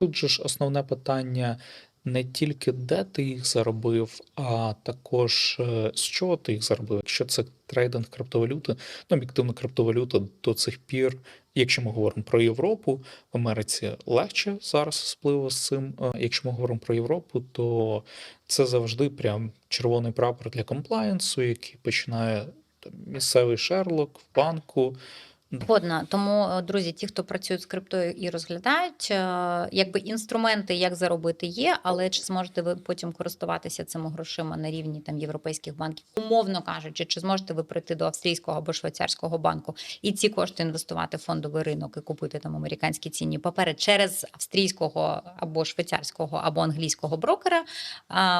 Тут же ж основне питання не тільки де ти їх заробив, а також е, з чого ти їх заробив. Якщо це трейдинг криптовалюти, ну об'єктивно криптовалюта до цих пір, якщо ми говоримо про Європу, в Америці легше зараз, особливо з цим. Е, Якщо ми говоримо про Європу, то це завжди прям червоний прапор для комплаєнсу, який починає там, місцевий шерлок в банку. Згодна. Тому, е, друзі, ті, хто працюють з криптою і розглядають, е, якби інструменти, як заробити, є, але чи зможете ви потім користуватися цими грошима на рівні там європейських банків, умовно кажучи, чи зможете ви прийти до австрійського або швейцарського банку і ці кошти інвестувати в фондовий ринок і купити там американські цінні папери через австрійського або швейцарського або англійського брокера?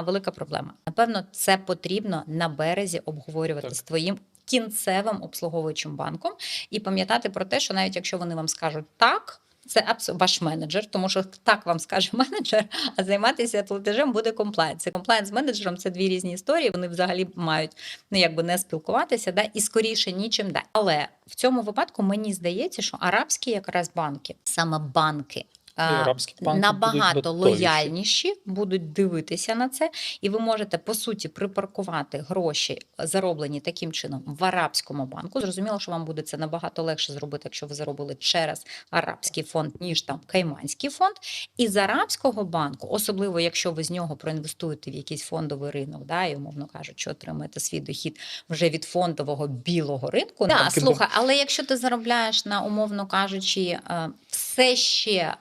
Велика проблема. Напевно, це потрібно на березі обговорювати Так. з твоїм кінцевим обслуговуючим банком і пам'ятати про те, що навіть якщо вони вам скажуть так. Це ваш менеджер, тому що так вам скаже менеджер, а займатися платежем буде комплайнс. З менеджером це дві різні історії. Вони взагалі мають ну якби не спілкуватися, да і скоріше нічим да. Але в цьому випадку мені здається, що арабські якраз банки, саме банки. А, набагато лояльніші будуть дивитися на це, і ви можете по суті припаркувати гроші, зароблені таким чином в арабському банку. Зрозуміло, що вам буде це набагато легше зробити, якщо ви заробили через арабський фонд, ніж там кайманський фонд. І з арабського банку, особливо якщо ви з нього проінвестуєте в якийсь фондовий ринок, да, і умовно кажучи, отримаєте свій дохід вже від фондового білого ринку. Да, слухай, але якщо ти заробляєш на умовно кажучи, е, все ще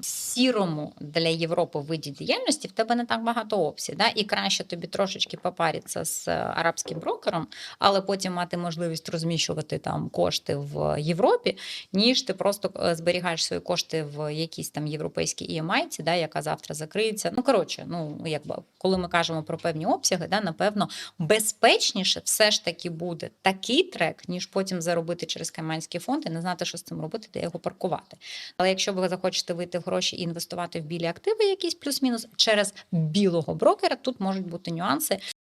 сірому для Європи виді діяльності, в тебе не так багато опцій. Да? І краще тобі трошечки попаритися з е, арабським брокером, але потім мати можливість розміщувати там кошти в Європі, ніж ти просто е, зберігаєш свої кошти в якійсь там європейській EMI, да, яка завтра закриється. Ну коротше, ну якби коли ми кажемо про певні обсяги, да, напевно, безпечніше все ж таки буде такий трек, ніж потім заробити через Кайманський фонд і не знати, що з цим робити, де його паркувати. Але якщо ви захочете вийти в гроші і інвестувати в білі активи, якісь плюс-мінус через білого брокера, тут можуть бути нюанси.